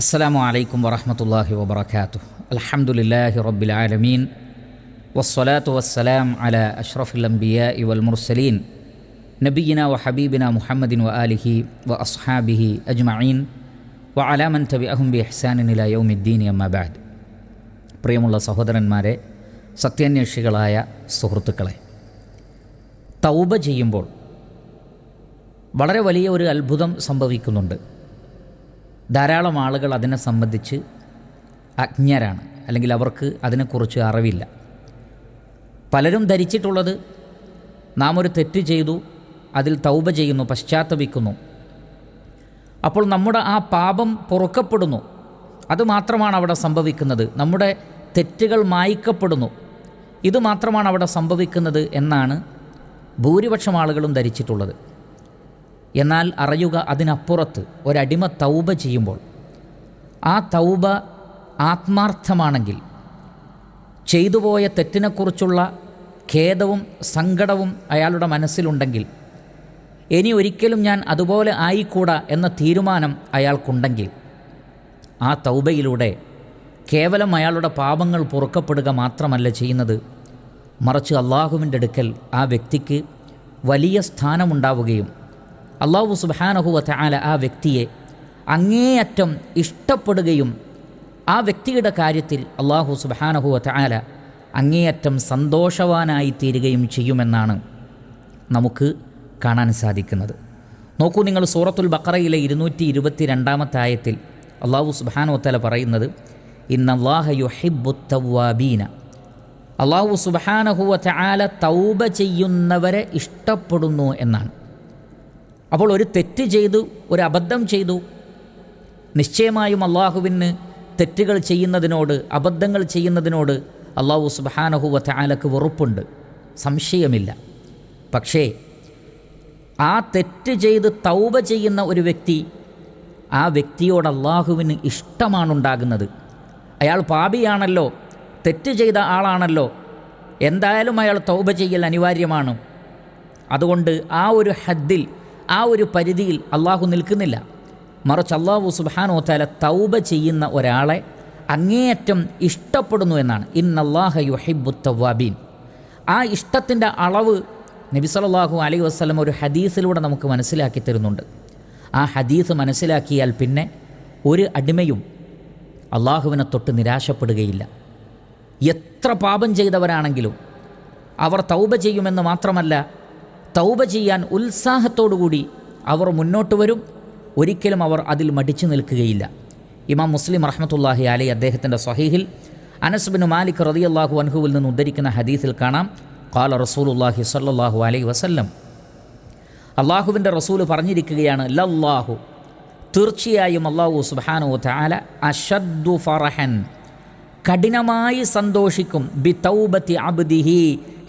അസ്സലാമു അലൈക്കും വറഹമത്തല്ലാഹി വബർക്കാത്തു അലഹമുല്ലാഹി റബ്ബിൽ ആലമീൻ. വസ്സലാത്തു വസ്സലാം അല അഷ്റഫുലംബിയ ഇവൽ മുർസലീൻ. നബീന വ ഹബീബിന മുഹമ്മദിൻ വ ആലിഹി വ അസ്ഹാബിഹി അജ്മഈൻ. വ അലാമൻ തബി അഹുബി അഹ്സാനില യൗമിദ്ദീൻ അമ്മബാദ് പ്രിയമുള്ള സഹോദരന്മാരെ സത്യാന്വേഷികളായ സുഹൃത്തുക്കളെ തൗബ ചെയ്യുമ്പോൾ വളരെ വലിയ ഒരു അത്ഭുതം സംഭവിക്കുന്നുണ്ട്. ധാരാളം ആളുകൾ അതിനെ സംബന്ധിച്ച് അജ്ഞരാണ്. അല്ലെങ്കിൽ അവർക്ക് അതിനെക്കുറിച്ച് അറിവില്ല. പലരും ധരിച്ചിട്ടുള്ളത് നാം ഒരു തെറ്റ് ചെയ്തു അതിൽ തൗബ ചെയ്യുന്നു പശ്ചാത്തപിക്കുന്നു. അപ്പോൾ നമ്മുടെ ആ പാപം പൊറുക്കപ്പെടുന്നു. അതുമാത്രമാണ് അവിടെ സംഭവിക്കുന്നത്. നമ്മുടെ തെറ്റുകൾ മായ്ക്കപ്പെടുന്നു. ഇതുമാത്രമാണ് അവിടെ സംഭവിക്കുന്നത് എന്നാണ് ഭൂരിപക്ഷം ആളുകളും ധരിച്ചിട്ടുള്ളത്. എന്നാൽ അറിയുക അതിനപ്പുറത്ത് ഒരടിമ തൗബ ചെയ്യുമ്പോൾ. ആ തൗബ ആത്മാർത്ഥമാണെങ്കിൽ ചെയ്തുപോയ തെറ്റിനെക്കുറിച്ചുള്ള ഖേദവും സങ്കടവും അയാളുടെ മനസ്സിലുണ്ടെങ്കിൽ ഇനി ഒരിക്കലും ഞാൻ അതുപോലെ ആയിക്കൂടാ എന്ന തീരുമാനം അയാൾക്കുണ്ടെങ്കിൽ ആ തൗബയിലൂടെ കേവലം അയാളുടെ പാപങ്ങൾ പൊറുക്കപ്പെടുക മാത്രമല്ല ചെയ്യുന്നത്. മറിച്ച് അള്ളാഹുവിന്റെ അടുക്കൽ ആ വ്യക്തിക്ക് വലിയ സ്ഥാനമുണ്ടാവുകയും അള്ളാഹു സുബാനഹുവ ആല ആ വ്യക്തിയെ അങ്ങേയറ്റം ഇഷ്ടപ്പെടുകയും ആ വ്യക്തിയുടെ കാര്യത്തിൽ അള്ളാഹു സുബാനഹുവ ആല അങ്ങേയറ്റം സന്തോഷവാനായി തീരുകയും ചെയ്യുമെന്നാണ് നമുക്ക് കാണാൻ സാധിക്കുന്നത്. നോക്കൂ നിങ്ങൾ സൂറത്തുൽ ബക്കറയിലെ ഇരുന്നൂറ്റി ഇരുപത്തി രണ്ടാമത്തെ ആയത്തിൽ അള്ളാഹു സുബാനോത്തല പറയുന്നത് ഇന്നല്ലാഹ യുഹിബുത്തവാബീന അള്ളാഹു സുബാനഹുവ ചാല തൗബ ചെയ്യുന്നവരെ ഇഷ്ടപ്പെടുന്നു എന്നാണ്. അപ്പോൾ ഒരു തെറ്റ് ചെയ്തു ഒരു അബദ്ധം ചെയ്തു. നിശ്ചയമായും അള്ളാഹുവിന് തെറ്റുകൾ ചെയ്യുന്നതിനോട് അബദ്ധങ്ങൾ ചെയ്യുന്നതിനോട് അള്ളാഹു സുബാനഹു ആലക്ക് വെറുപ്പുണ്ട്. സംശയമില്ല. പക്ഷേ ആ തെറ്റ് ചെയ്ത് തൗബ ചെയ്യുന്ന ഒരു വ്യക്തി ആ വ്യക്തിയോട് അള്ളാഹുവിന് ഇഷ്ടമാണുണ്ടാകുന്നത്. അയാൾ പാപിയാണല്ലോ തെറ്റ് ചെയ്ത ആളാണല്ലോ. എന്തായാലും അയാൾ തൗബ ചെയ്യൽ അനിവാര്യമാണ്. അതുകൊണ്ട് ആ ഒരു ഹദ്ദിൽ ആ ഒരു പരിധിയിൽ അള്ളാഹു നിൽക്കുന്നില്ല. മറിച്ച് അള്ളാഹു സുബാനോ താല തൗബ ചെയ്യുന്ന ഒരാളെ അങ്ങേയറ്റം ഇഷ്ടപ്പെടുന്നു എന്നാണ്. ഇന്നല്ലാഹ യുഹിബു തവാബീൻ ആ ഇഷ്ടത്തിന്റെ അളവ് നബി സല്ലല്ലാഹു അലൈഹി വസ്ലം ഒരു ഹദീസിലൂടെ നമുക്ക് മനസ്സിലാക്കി തരുന്നുണ്ട്. ആ ഹദീസ് മനസ്സിലാക്കിയാൽ പിന്നെ ഒരു അടിമയും അള്ളാഹുവിനെ തൊട്ട് നിരാശപ്പെടുകയില്ല. എത്ര പാപം ചെയ്തവരാണെങ്കിലും അവർ തൗബ ചെയ്യുമെന്ന് മാത്രമല്ല തൗബ ചെയ്യാൻ ഉത്സാഹത്തോടുകൂടി അവർ മുന്നോട്ട് വരും. ഒരിക്കലും അവർ അതിൽ മടിച്ചു നിൽക്കുകയില്ല. ഇമാം മുസ്ലിം റഹ്മത്തുല്ലാഹി അലി അദ്ദേഹത്തിന്റെ സ്വഹീഹിൽ അനസ്ബിന് മാലിക് റതിയല്ലാഹു അൻഹുവിൽ നിന്ന് ഉദ്ധരിക്കുന്ന ഹദീസിൽ കാണാം. കാല റസൂലുല്ലാഹി സല്ലാഹു അലൈ വസല്ലം. അള്ളാഹുവിന്റെ റസൂൽ പറഞ്ഞിരിക്കുകയാണ് ലല്ലാഹു തീർച്ചയായും അള്ളാഹു സുബാനു താല അഷദ്ദു ഫറഹൻ കഠിനമായി സന്തോഷിക്കും ബി തൗബത്തി അബ്ദിഹി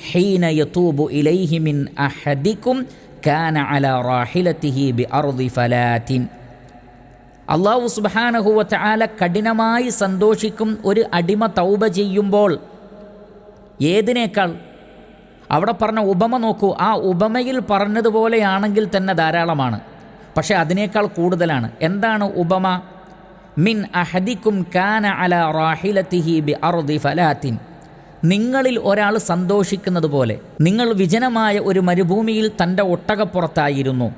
ഹീന യതൂബു ഇലൈഹി മിൻ അഹദിക്കും കാന അല റാഹിലത്തിഹി ബി അർദി അള്ളാഹു സുബാനഹുവ ആല കഠിനമായി സന്തോഷിക്കും ഒരു അടിമ തൗബ ചെയ്യുമ്പോൾ ഏതിനേക്കാൾ? അവിടെ പറഞ്ഞ ഉപമ നോക്കൂ ആ ഉപമയിൽ പറഞ്ഞതുപോലെയാണെങ്കിൽ തന്നെ ധാരാളമാണ് പക്ഷേ അതിനേക്കാൾ കൂടുതലാണ്. എന്താണ് ഉപമ? മിൻ അഹദിക്കും കാന അല റാഹിലത്തിഹി ബി അർദി ഫലാത്തിൻ. നിങ്ങളിൽ ഒരാൾ സന്തോഷിക്കുന്നത് പോലെ നിങ്ങൾ വിജനമായ ഒരു മരുഭൂമിയിൽ തന്റെ ഒട്ടകപ്പുറത്തായിരുന്നു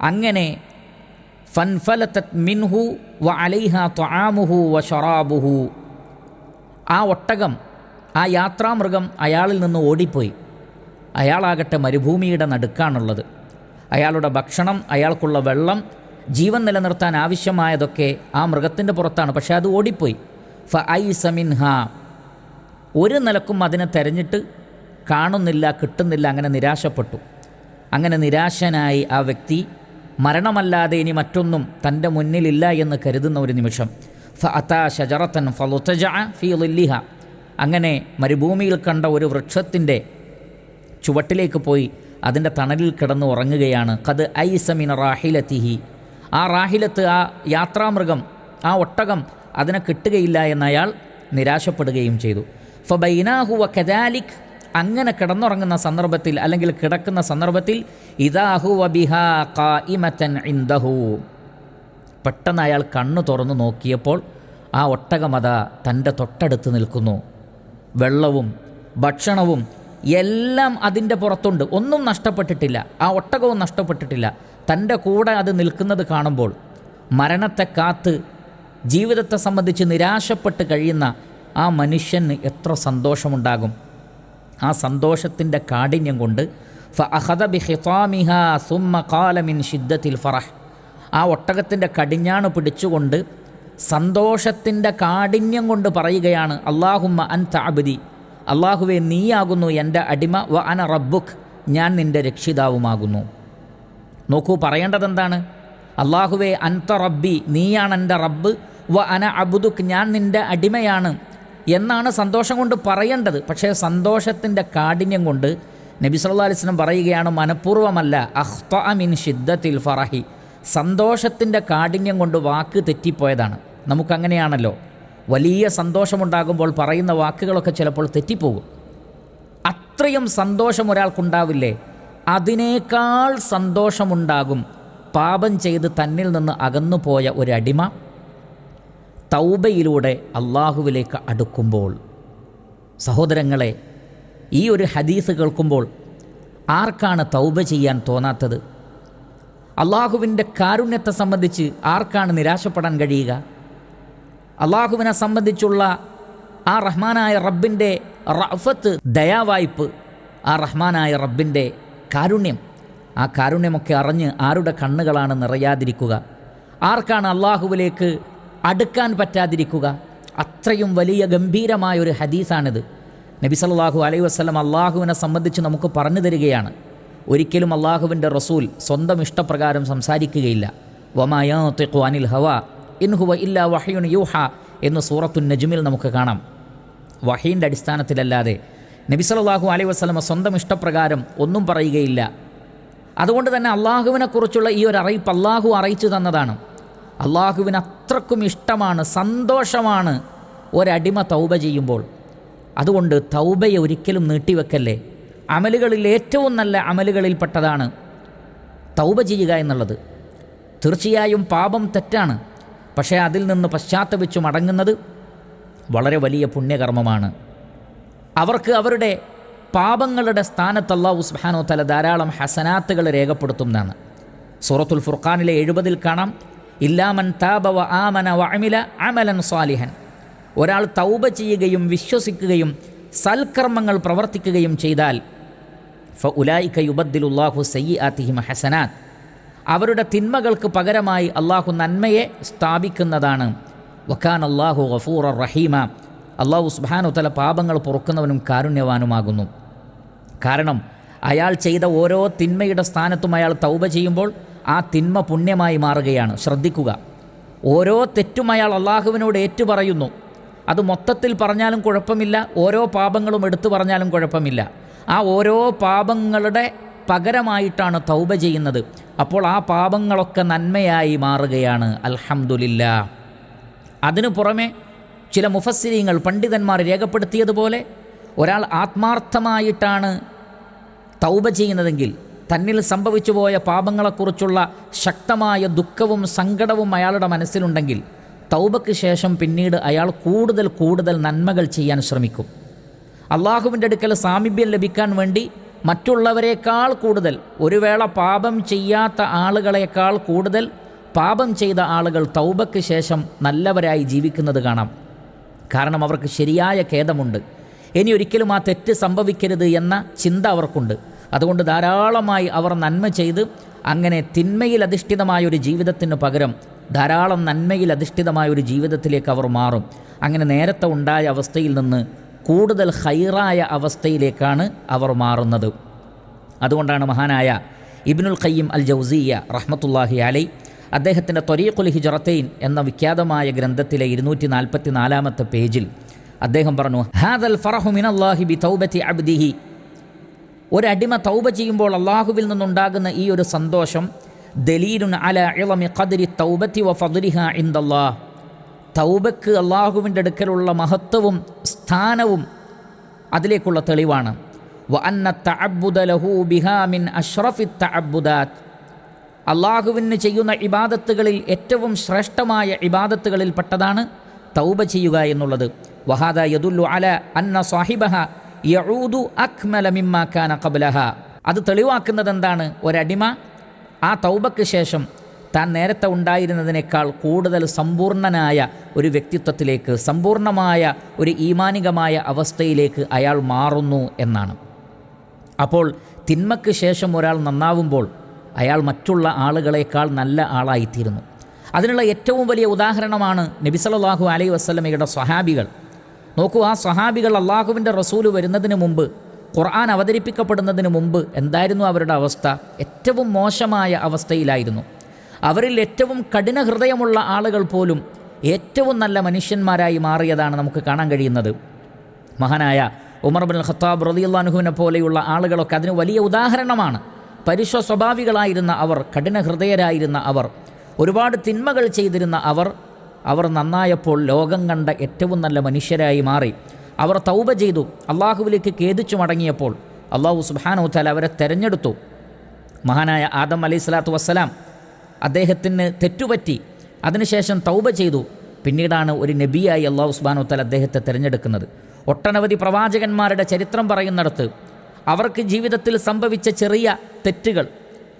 അങ്ങനെ ഫൻഫലത്തത് മിൻഹു വ അലൈഹ ത്വാമുഹു വ ഷൊറാബുഹു. ആ ഒട്ടകം ആ യാത്രാമൃഗം അയാളിൽ നിന്ന് ഓടിപ്പോയി. അയാളാകട്ടെ മരുഭൂമിയുടെ നടുക്കാണുള്ളത്. അയാളുടെ ഭക്ഷണം അയാൾക്കുള്ള വെള്ളം ജീവൻ നിലനിർത്താൻ ആവശ്യമായതൊക്കെ ആ മൃഗത്തിന്റെ പുറത്താണ്. പക്ഷേ അത് ഓടിപ്പോയി. ഫ ഐ സമിൻഹ ഒരു നിലക്കും അതിനെ തെരഞ്ഞിട്ട് കാണുന്നില്ല കിട്ടുന്നില്ല അങ്ങനെ നിരാശപ്പെട്ടു. അങ്ങനെ നിരാശനായി ആ വ്യക്തി മരണമല്ലാതെ ഇനി മറ്റൊന്നും തന്റെ മുന്നിലില്ല എന്ന് കരുതുന്ന ഒരു നിമിഷം. ഫഅതാ അതാ ഷജറത്തൻ ഫലുത്തജ ഫി ലില്ലിഹ. അങ്ങനെ മരുഭൂമിയിൽ കണ്ട ഒരു വൃക്ഷത്തിന്റെ ചുവട്ടിലേക്ക് പോയി അതിന്റെ തണലിൽ കിടന്ന് ഉറങ്ങുകയാണ്. കത് ഐസമിൻ റാഹിലത്തിഹി. ആ റാഹിലത്ത് ആ യാത്രാമൃഗം ആ ഒട്ടകം അതിനെ കിട്ടുകയില്ല എന്നയാൾ നിരാശപ്പെടുകയും ചെയ്തു. ഫബൈനാഹുവ കദാലിക് അങ്ങനെ കിടന്നുറങ്ങുന്ന സന്ദർഭത്തിൽ അല്ലെങ്കിൽ കിടക്കുന്ന സന്ദർഭത്തിൽ ഇതാഹുവ ബിഹാ ഖായിമത്തൻ ഇൻദഹു. പെട്ടെന്ന് അയാൾ കണ്ണു തുറന്നു നോക്കിയപ്പോൾ ആ ഒട്ടകമത തന്റെ തൊട്ടടുത്ത് നിൽക്കുന്നു. വെള്ളവും ഭക്ഷണവും എല്ലാം അതിന്റെ പുറത്തുണ്ട്. ഒന്നും നഷ്ടപ്പെട്ടിട്ടില്ല. ആ ഒട്ടകവും നഷ്ടപ്പെട്ടിട്ടില്ല. തന്റെ കൂടെ അത് നിൽക്കുന്നത് കാണുമ്പോൾ മരണത്തെ കാത്ത് ജീവിതത്തെ സംബന്ധിച്ച് നിരാശപ്പെട്ട് കഴിയുന്ന ആ മനുഷ്യന് എത്ര സന്തോഷമുണ്ടാകും. ആ സന്തോഷത്തിന്റെ കാഠിന്യം കൊണ്ട് ഷിദ്ദത്തിൽ ഫറഹ്. ആ ഒട്ടകത്തിന്റെ കടിഞ്ഞാണ് പിടിച്ചുകൊണ്ട് സന്തോഷത്തിന്റെ കാഠിന്യം കൊണ്ട് പറയുകയാണ് അള്ളാഹുമ്മ അൻ താബിദി അള്ളാഹുവെ നീയാകുന്നു എന്റെ അടിമ വ അന റബ്ബുഖ് ഞാൻ നിന്റെ രക്ഷിതാവുമാകുന്നു. നോക്കൂ പറയേണ്ടത് എന്താണ് അള്ളാഹുവെ അൻത റബ്ബി. നീയാണ് എന്റെ റബ്ബ്. വ അന അബുദുഖ് ഞാൻ നിന്റെ അടിമയാണ്. എന്നാണ് സന്തോഷം കൊണ്ട് പറയേണ്ടത്. പക്ഷേ സന്തോഷത്തിന്റെ കാഠിന്യം കൊണ്ട് നബി സല്ലാ അലിസ്ലം പറയുകയാണ് മനഃപൂർവമല്ല അഹ്ത മിൻ ഷിദ്ദത്തിൽ ഫറഹി. സന്തോഷത്തിന്റെ കാഠിന്യം കൊണ്ട് വാക്ക് തെറ്റിപ്പോയതാണ്. നമുക്കങ്ങനെയാണല്ലോ. വലിയ സന്തോഷമുണ്ടാകുമ്പോൾ പറയുന്ന വാക്കുകളൊക്കെ ചിലപ്പോൾ തെറ്റിപ്പോകും. അത്രയും സന്തോഷം ഒരാൾക്കുണ്ടാവില്ലേ? അതിനേക്കാൾ സന്തോഷമുണ്ടാകും പാപം ചെയ്ത് തന്നിൽ നിന്ന് അകന്നുപോയ ഒരടിമ. തൗബയിലൂടെ അള്ളാഹുവിലേക്ക് അടുക്കുമ്പോൾ സഹോദരങ്ങളെ ഈ ഒരു ഹദീസ് കേൾക്കുമ്പോൾ ആർക്കാണ് തൗബ ചെയ്യാൻ തോന്നാത്തത്? അള്ളാഹുവിന്റെ കാരുണ്യത്തെ സംബന്ധിച്ച് ആർക്കാണ് നിരാശപ്പെടാൻ കഴിയുക? അള്ളാഹുവിനെ സംബന്ധിച്ചുള്ള ആ റഹ്മാനായ റബ്ബിന്റെ റഫത്ത് ദയാവായ്പ് ആ റഹ്മാനായ റബ്ബിന്റെ കാരുണ്യം ആ കാരുണ്യമൊക്കെ അറിഞ്ഞ് ആരുടെ കണ്ണുകളാണ് നിറയാതിരിക്കുക? ആർക്കാണ് അള്ളാഹുവിലേക്ക് അടുക്കാൻ പറ്റാതിരിക്കുക. അത്രയും വലിയ ഗംഭീരമായ ഒരു ഹദീസാണിത്. നബി സല്ലല്ലാഹു അലൈഹി വസ്ലം അള്ളാഹുവിനെ സംബന്ധിച്ച് നമുക്ക് പറഞ്ഞു തരികയാണ്. ഒരിക്കലും അള്ളാഹുവിന്റെ റസൂൽ സ്വന്തം ഇഷ്ടപ്രകാരം സംസാരിക്കുകയില്ല. വമായാത്തിഖു അനിൽ ഹവ ഇൻഹുവ ഇല്ല വഹയുൻ യൂഹ എന്ന് സൂറത്തു നജുമിൽ നമുക്ക് കാണാം. വഹീന്റെ അടിസ്ഥാനത്തിലല്ലാതെ നബി സല്ലല്ലാഹു അലൈഹി വസ്ലമ സ്വന്തം ഇഷ്ടപ്രകാരം ഒന്നും പറയുകയില്ല. അതുകൊണ്ട് തന്നെ അള്ളാഹുവിനെക്കുറിച്ചുള്ള ഈ ഒരു അറിയിപ്പ് അള്ളാഹു അറിയിച്ചു തന്നതാണ്. അള്ളാഹുവിന് അത്രക്കും ഇഷ്ടമാണ് സന്തോഷമാണ് ഒരടിമ തൗബ ചെയ്യുമ്പോൾ. അതുകൊണ്ട് തൗബയെ ഒരിക്കലും നീട്ടിവെക്കല്ലേ? അമലുകളിൽ ഏറ്റവും നല്ല അമലുകളിൽപ്പെട്ടതാണ് തൗബ ചെയ്യുക എന്നുള്ളത്. തീർച്ചയായും പാപം തെറ്റാണ്. പക്ഷേ അതിൽ നിന്ന് പശ്ചാത്തപിച്ചു മടങ്ങുന്നത് വളരെ വലിയ പുണ്യകർമ്മമാണ്. അവർക്ക് അവരുടെ പാപങ്ങളുടെ സ്ഥാനത്ത് അള്ളാഹു സുബാനോ തല ധാരാളം ഹസനാത്തുകൾ രേഖപ്പെടുത്തുന്നതാണ്. സൂറത്തുൽ ഫുർഖാനിലെ എഴുപതിൽ കാണാം ഇല്ലാമൻ താപവ ആമന വ അമില അമലൻ സ്വാലിഹൻ ഒരാൾ തൗബ ചെയ്യുകയും വിശ്വസിക്കുകയും സൽക്കർമ്മങ്ങൾ പ്രവർത്തിക്കുകയും ചെയ്താൽ ഫ ഉലായിക്ക യുബദ്ദിലുല്ലാഹു സയ്യി ആത്തിഹിം ഹസനാത്ത് അവരുടെ തിന്മകൾക്ക് പകരമായി അള്ളാഹു നന്മയെ സ്ഥാപിക്കുന്നതാണ്. വഖാൻ അള്ളാഹു ഗഫൂർ റഹീമ. അള്ളാഹു സുബാനു തല പാപങ്ങൾ പൊറുക്കുന്നവനും കാരുണ്യവാനുമാകുന്നു. കാരണം അയാൾ ചെയ്ത ഓരോ തിന്മയുടെ സ്ഥാനത്തും അയാൾ തൗബ ചെയ്യുമ്പോൾ ആ തിന്മ പുണ്യമായി മാറുകയാണ്. ശ്രദ്ധിക്കുക. ഓരോ തെറ്റും അയാൾ അള്ളാഹുവിനോട് ഏറ്റുപറയുന്നു. അത് മൊത്തത്തിൽ പറഞ്ഞാലും കുഴപ്പമില്ല. ഓരോ പാപങ്ങളും എടുത്തു പറഞ്ഞാലും കുഴപ്പമില്ല. ആ ഓരോ പാപങ്ങളുടെ പകരമായിട്ടാണ് തൗബ ചെയ്യുന്നത്. അപ്പോൾ ആ പാപങ്ങളൊക്കെ നന്മയായി മാറുകയാണ്. അൽഹമുല്ല അതിനു പുറമെ ചില മുഫസ്സിരിങ്ങൾ പണ്ഡിതന്മാർ രേഖപ്പെടുത്തിയതുപോലെ ഒരാൾ ആത്മാർത്ഥമായിട്ടാണ് തൗബ ചെയ്യുന്നതെങ്കിൽ തന്നിൽ സംഭവിച്ചു പോയ പാപങ്ങളെക്കുറിച്ചുള്ള ശക്തമായ ദുഃഖവും സങ്കടവും അയാളുടെ മനസ്സിലുണ്ടെങ്കിൽ തൗബയ്ക്ക് ശേഷം പിന്നീട് അയാൾ കൂടുതൽ കൂടുതൽ നന്മകൾ ചെയ്യാൻ ശ്രമിക്കും. അള്ളാഹുവിന്റെ അടുക്കൽ സാമീപ്യം ലഭിക്കാൻ വേണ്ടി മറ്റുള്ളവരെക്കാൾ കൂടുതൽ ഒരു വേള പാപം ചെയ്യാത്ത ആളുകളെക്കാൾ കൂടുതൽ പാപം ചെയ്ത ആളുകൾ തൗബയ്ക്ക് ശേഷം നല്ലവരായി ജീവിക്കുന്നത് കാണാം. കാരണം അവർക്ക് ശരിയായ ഖേദമുണ്ട്. ഇനി ഒരിക്കലും ആ തെറ്റ് സംഭവിക്കരുത് എന്ന ചിന്ത അവർക്കുണ്ട്. അതുകൊണ്ട് ധാരാളമായി അവർ നന്മ ചെയ്ത് അങ്ങനെ തിന്മയിൽ അധിഷ്ഠിതമായ ഒരു ജീവിതത്തിന് പകരം ധാരാളം നന്മയിൽ അധിഷ്ഠിതമായ ഒരു ജീവിതത്തിലേക്ക് അവർ മാറും. അങ്ങനെ നേരത്തെ ഉണ്ടായ അവസ്ഥയിൽ നിന്ന് കൂടുതൽ ഹൈറായ അവസ്ഥയിലേക്കാണ് അവർ മാറുന്നത്. അതുകൊണ്ടാണ് മഹാനായ ഇബ്നുൽ ഖയ്യം അൽ ജൗസിയ റഹ്മത്തുല്ലാഹി അലൈ അദ്ദേഹത്തിന്റെ തൊരീഖുൽ ഹിജറത്തൈൻ എന്ന വിഖ്യാതമായ ഗ്രന്ഥത്തിലെ ഇരുന്നൂറ്റി നാൽപ്പത്തി നാലാമത്തെ പേജിൽ അദ്ദേഹം പറഞ്ഞു ഹാദൽ ഫറഹു മിനല്ലാഹി ബി തൗബത്തി അബ്ദിഹി ഒരടിമ തൗബ ചെയ്യുമ്പോൾ അള്ളാഹുവിൽ നിന്നുണ്ടാകുന്ന ഈ ഒരു സന്തോഷം ദലീലുൻ അല ഇളമി ഖദരി തൗബത്തി വ ഫദ്രിഹ ഇന്ദല്ലാ തൗബക്ക് അള്ളാഹുവിന്റെ അടുക്കലുള്ള മഹത്വവും സ്ഥാനവും അതിലേക്കുള്ള തെളിവാണ്. വ അന്ന തഅബ്ബുദ ലഹു ബിഹാ മിൻ അഷ്റഫി തഅബുദാത് അള്ളാഹുവിന് ചെയ്യുന്ന ഇബാദത്തുകളിൽ ഏറ്റവും ശ്രേഷ്ഠമായ ഇബാദത്തുകളിൽ പെട്ടതാണ് തൗബ ചെയ്യുക എന്നുള്ളത്. വഹാദ യദുല്ലു അല അന്ന സാഹിബഹ യഊദു അക്മല കബലഹ അത് തെളിവാക്കുന്നത് എന്താണ് ഒരടിമ. ആ തൗബയ്ക്ക് ശേഷം താൻ നേരത്തെ ഉണ്ടായിരുന്നതിനേക്കാൾ കൂടുതൽ സമ്പൂർണനായ ഒരു വ്യക്തിത്വത്തിലേക്ക് സമ്പൂർണമായ ഒരു ഈമാനികമായ അവസ്ഥയിലേക്ക് അയാൾ മാറുന്നു എന്നാണ്. അപ്പോൾ തിന്മയ്ക്ക് ശേഷം ഒരാൾ നന്നാവുമ്പോൾ അയാൾ മറ്റുള്ള ആളുകളെക്കാൾ നല്ല ആളായിത്തീരുന്നു. അതിനുള്ള ഏറ്റവും വലിയ ഉദാഹരണമാണ് നബിസലാഹു അലൈ വസ്ലമയുടെ സ്വഹാബികൾ. നോക്കൂ ആ സഹാബികൾ അള്ളാഹുവിന്റെ റസൂൽ വരുന്നതിന് മുമ്പ് ഖുർആൻ അവതരിപ്പിക്കപ്പെടുന്നതിന് മുമ്പ് എന്തായിരുന്നു അവരുടെ അവസ്ഥ? ഏറ്റവും മോശമായ അവസ്ഥയിലായിരുന്നു. അവരിൽ ഏറ്റവും കഠിന ഹൃദയമുള്ള ആളുകൾ പോലും ഏറ്റവും നല്ല മനുഷ്യന്മാരായി മാറിയതാണ് നമുക്ക് കാണാൻ കഴിയുന്നത്. മഹാനായ ഉമർ ബിൻ ഖത്താബ് റദിയുല്ലാനുഹുവിനെ പോലെയുള്ള ആളുകളൊക്കെ അതിന് വലിയ ഉദാഹരണമാണ്. പരുഷ സ്വഭാവികളായിരുന്ന അവർ കഠിന ഹൃദയരായിരുന്ന അവർ ഒരുപാട് തിന്മകൾ ചെയ്തിരുന്ന അവർ അവർ നന്നായപ്പോൾ ലോകം കണ്ട ഏറ്റവും നല്ല മനുഷ്യരായി മാറി. അവർ തൗബ ചെയ്തു. അള്ളാഹുവിലേക്ക് ഖേദിച്ചു മടങ്ങിയപ്പോൾ അള്ളാഹു സുബാനോത്താൽ അവരെ തെരഞ്ഞെടുത്തു. മഹാനായ ആദം അലൈഹി സ്വലാത്തു വസ്സലാം അദ്ദേഹത്തിന് തെറ്റുപറ്റി. അതിനുശേഷം തൗബ ചെയ്തു. പിന്നീടാണ് ഒരു നബിയായി അള്ളാഹു സുബാനോത്താൽ അദ്ദേഹത്തെ തിരഞ്ഞെടുക്കുന്നത്. ഒട്ടനവധി പ്രവാചകന്മാരുടെ ചരിത്രം പറയുന്നിടത്ത് അവർക്ക് ജീവിതത്തിൽ സംഭവിച്ച ചെറിയ തെറ്റുകൾ.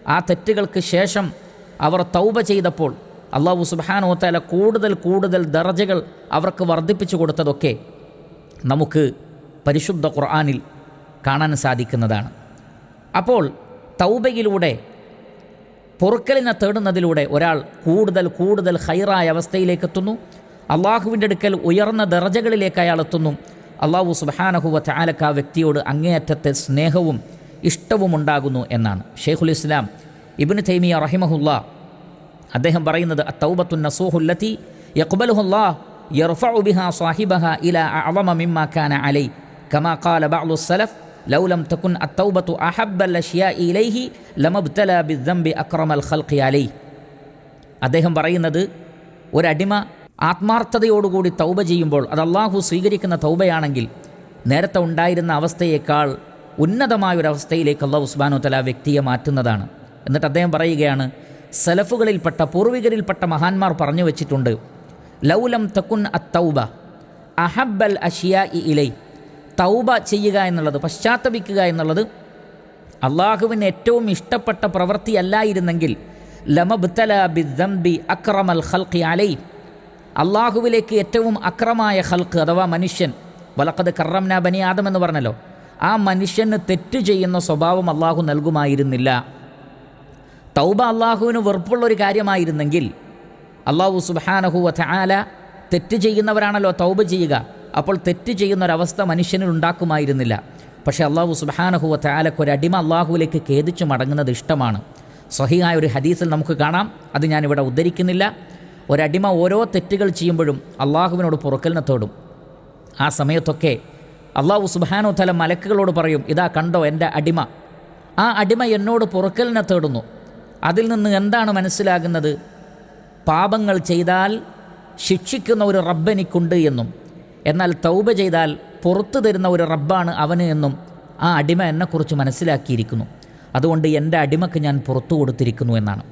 ആ തെറ്റുകൾക്ക് ശേഷം അവർ തൗബ ചെയ്തപ്പോൾ അള്ളാഹു സുബാനോത്താല താല കൂടുതൽ കൂടുതൽ ദർജകൾ അവർക്ക് വർദ്ധിപ്പിച്ചു കൊടുത്തതൊക്കെ നമുക്ക് പരിശുദ്ധ ഖുർആാനിൽ കാണാൻ സാധിക്കുന്നതാണ്. അപ്പോൾ തൗബയിലൂടെ പൊറുക്കലിനെ തേടുന്നതിലൂടെ ഒരാൾ കൂടുതൽ കൂടുതൽ ഹൈറായ അവസ്ഥയിലേക്ക് എത്തുന്നു. അള്ളാഹുവിന്റെ അടുക്കൽ ഉയർന്ന ദർജകളിലേക്ക് അയാൾ എത്തുന്നു. അള്ളാഹു സുബാനഹുവ ചാലക്ക ആ വ്യക്തിയോട് അങ്ങേയറ്റത്തെ സ്നേഹവും ഇഷ്ടവും ഉണ്ടാകുന്നു എന്നാണ്. ഷെയ്ഖുൽ ഇസ്ലാം ഇബിന് തൈമിയ റഹിമഹുല്ല അദ്ദേഹം പറയുന്നത് അത്തൗബത്തു നസൂഹുല്ലത്തി യക്ബലുഹുല്ലാ യർഫഉ ബിഹാ സാഹിബഹ ഇല അഅളമ മിമ്മാ കാന അലൈ. കമാ സലഫ് ലൗ ലം തകുൻ അത്തൗബത്തു അഹബ്ബൽ അഷ്യാഇ ഇലൈഹി ലമബ്തല ബിദ്ദംബി അക്രമൽ ഖൽഖി അലൈ. അദ്ദേഹം പറയുന്നത് ഒരടിമ ആത്മാർത്ഥതയോടുകൂടി തൗബ ചെയ്യുമ്പോൾ അത് അള്ളാഹു സ്വീകരിക്കുന്ന തൗബയാണെങ്കിൽ നേരത്തെ ഉണ്ടായിരുന്ന അവസ്ഥയേക്കാൾ ഉന്നതമായൊരവസ്ഥയിലേക്ക് അള്ളാഹു ഉസ്ബാനു തല വ്യക്തിയെ മാറ്റുന്നതാണ്. എന്നിട്ട് അദ്ദേഹം പറയുകയാണ് സലഫുകളിൽപ്പെട്ട പൂർവികരിൽപ്പെട്ട മഹാന്മാർ പറഞ്ഞു വച്ചിട്ടുണ്ട്. ലൗലം തക്കുൻ അത്തൗബ അഹബ്ബൽ അഷിയ ഇലൈ തൗബ ചെയ്യുക എന്നുള്ളത് പശ്ചാത്തപിക്കുക എന്നുള്ളത് അള്ളാഹുവിന് ഏറ്റവും ഇഷ്ടപ്പെട്ട പ്രവൃത്തിയല്ലായിരുന്നെങ്കിൽ ലമബ്തല ബിദ്ദംബി അക്രമൽ ഖൽഖി അലൈ അള്ളാഹുവിലേക്ക് ഏറ്റവും അക്രമായ ഹൽക്ക് അഥവാ മനുഷ്യൻ വലക്കത് കറംന ബനി എന്ന് പറഞ്ഞല്ലോ ആ മനുഷ്യന് തെറ്റ് ചെയ്യുന്ന സ്വഭാവം അള്ളാഹു നൽകുമായിരുന്നില്ല. തൗബ അള്ളാഹുവിന് വെറുപ്പുള്ളൊരു കാര്യമായിരുന്നെങ്കിൽ അള്ളാഹു സുബാനഹുവ ആല തെറ്റ് ചെയ്യുന്നവരാണല്ലോ തൗബ ചെയ്യുക. അപ്പോൾ തെറ്റ് ചെയ്യുന്ന ഒരവസ്ഥ മനുഷ്യനിൽ ഉണ്ടാക്കുമായിരുന്നില്ല. പക്ഷേ അള്ളാഹു ഒരു അടിമ അള്ളാഹുവിലേക്ക് ഖേദിച്ചു മടങ്ങുന്നത് ഇഷ്ടമാണ്. സഹിയായ ഒരു ഹദീസിൽ നമുക്ക് കാണാം. അത് ഞാനിവിടെ ഉദ്ധരിക്കുന്നില്ല. ഒരടിമ ഓരോ തെറ്റുകൾ ചെയ്യുമ്പോഴും അള്ളാഹുവിനോട് പുറക്കലിനെ തോടും. ആ സമയത്തൊക്കെ അള്ളാഹു സുബാനോ തല മലക്കുകളോട് പറയും ഇതാ കണ്ടോ എന്റെ അടിമ. ആ അടിമ എന്നോട് പുറക്കലിനെ തേടുന്നു. അതിൽ നിന്ന് എന്താണ് മനസ്സിലാകുന്നത്? പാപങ്ങൾ ചെയ്താൽ ശിക്ഷിക്കുന്ന ഒരു റബ്ബെനിക്കുണ്ട് എന്നും എന്നാൽ തൗബ ചെയ്താൽ പുറത്തു തരുന്ന ഒരു റബ്ബാണ് അവന് എന്നും ആ അടിമ എന്നെക്കുറിച്ച് മനസ്സിലാക്കിയിരിക്കുന്നു. അതുകൊണ്ട് എന്റെ അടിമക്ക് ഞാൻ പുറത്തു കൊടുത്തിരിക്കുന്നു എന്നാണ്.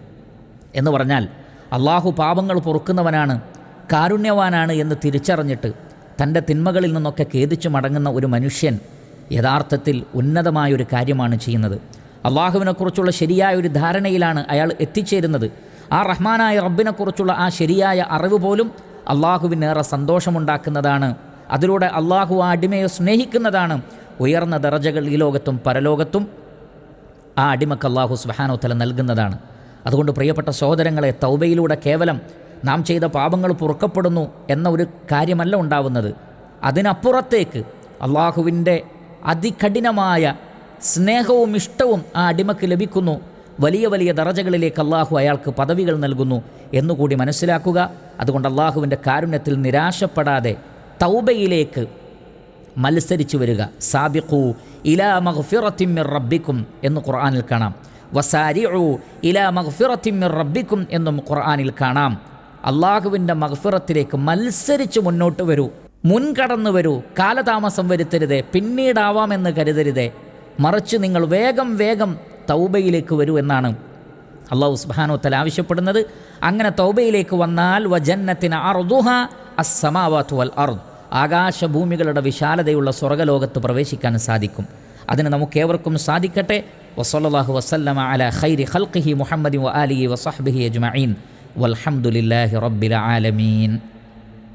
എന്ന് പറഞ്ഞാൽ അള്ളാഹു പാപങ്ങൾ പൊറുക്കുന്നവനാണ് കാരുണ്യവാനാണ് എന്ന് തിരിച്ചറിഞ്ഞിട്ട് തന്റെ തിന്മകളിൽ നിന്നൊക്കെ ഖേദിച്ചു മടങ്ങുന്ന ഒരു മനുഷ്യൻ യഥാർത്ഥത്തിൽ ഉന്നതമായൊരു കാര്യമാണ് ചെയ്യുന്നത്. അള്ളാഹുവിനെക്കുറിച്ചുള്ള ശരിയായ ഒരു ധാരണയിലാണ് അയാൾ എത്തിച്ചേരുന്നത്. ആ റഹ്മാനായ റബ്ബിനെക്കുറിച്ചുള്ള ആ ശരിയായ അറിവ് പോലും അള്ളാഹുവിനേറെ സന്തോഷമുണ്ടാക്കുന്നതാണ്. അതിലൂടെ അള്ളാഹു ആ അടിമയെ സ്നേഹിക്കുന്നതാണ്. ഉയർന്ന ദറജകൾ ഈ ലോകത്തും പരലോകത്തും ആ അടിമക്ക് അള്ളാഹു സുബാനോത്തല നൽകുന്നതാണ്. അതുകൊണ്ട് പ്രിയപ്പെട്ട സഹോദരങ്ങളെ തൗബയിലൂടെ കേവലം നാം ചെയ്ത പാപങ്ങൾ പൊറുക്കപ്പെടുന്നു എന്ന ഒരു കാര്യമല്ല ഉണ്ടാവുന്നത്. അതിനപ്പുറത്തേക്ക് അള്ളാഹുവിന്റെ അതികഠിനമായ സ്നേഹവും ഇഷ്ടവും ആ അടിമക്ക് ലഭിക്കുന്നു. വലിയ വലിയ ദറജകളിലേക്ക് അള്ളാഹു അയാൾക്ക് പദവികൾ നൽകുന്നു എന്നുകൂടി മനസ്സിലാക്കുക. അതുകൊണ്ട് അള്ളാഹുവിന്റെ കാരുണ്യത്തിൽ നിരാശപ്പെടാതെ തൗബയിലേക്ക് മത്സരിച്ചു വരിക. സാബിഖു ഇലാ മഗ്ഫിറത്തിമ്മിർ റബ്ബിക്കും എന്ന് ഖുർആാനിൽ കാണാം. വസാരിഉ ഇലാ മഗ്ഫിറത്തിമ്മിർ റബ്ബിക്കും എന്നും ഖുർആാനിൽ കാണാം. അള്ളാഹുവിന്റെ മഹ്ഫിറത്തിലേക്ക് മത്സരിച്ച് മുന്നോട്ട് വരൂ. മുൻകടന്നു വരൂ. കാലതാമസം വരുത്തരുതേ. പിന്നീടാവാമെന്ന് കരുതരുതേ. മറിച്ച് നിങ്ങൾ വേഗം വേഗം തൗബയിലേക്ക് വരൂ എന്നാണ് അള്ളാഹു സുബാനോത്തൽ ആവശ്യപ്പെടുന്നത്. അങ്ങനെ തൗബയിലേക്ക് വന്നാൽ വ വജന്നത്തിന് അർദുഹ അസ്സമാവാത്തു വൽ അർദ്. ആകാശഭൂമികളുടെ വിശാലതയുള്ള സ്വർഗലോകത്ത് പ്രവേശിക്കാൻ സാധിക്കും. അതിന് നമുക്കേവർക്കും സാധിക്കട്ടെ. വസല്ലാഹു വസ്ലമ അല ഖൈരി ഖൽഖിഹി മുഹമ്മദി വ ആലിഹി അജ്മീൻ അജ്മഈൻ. വൽഹംദുലില്ലാഹി റബ്ബിൽ ആലമീൻ.